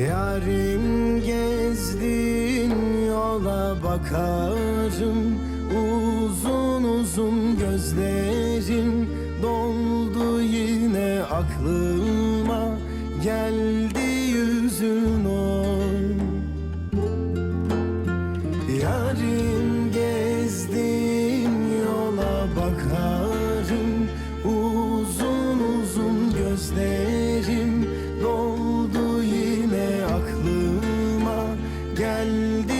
Yarim gezdin yola bakarım. Uzun uzun gözlerim doldu yine aklıma. Geldi yüzün oy. Yarim gel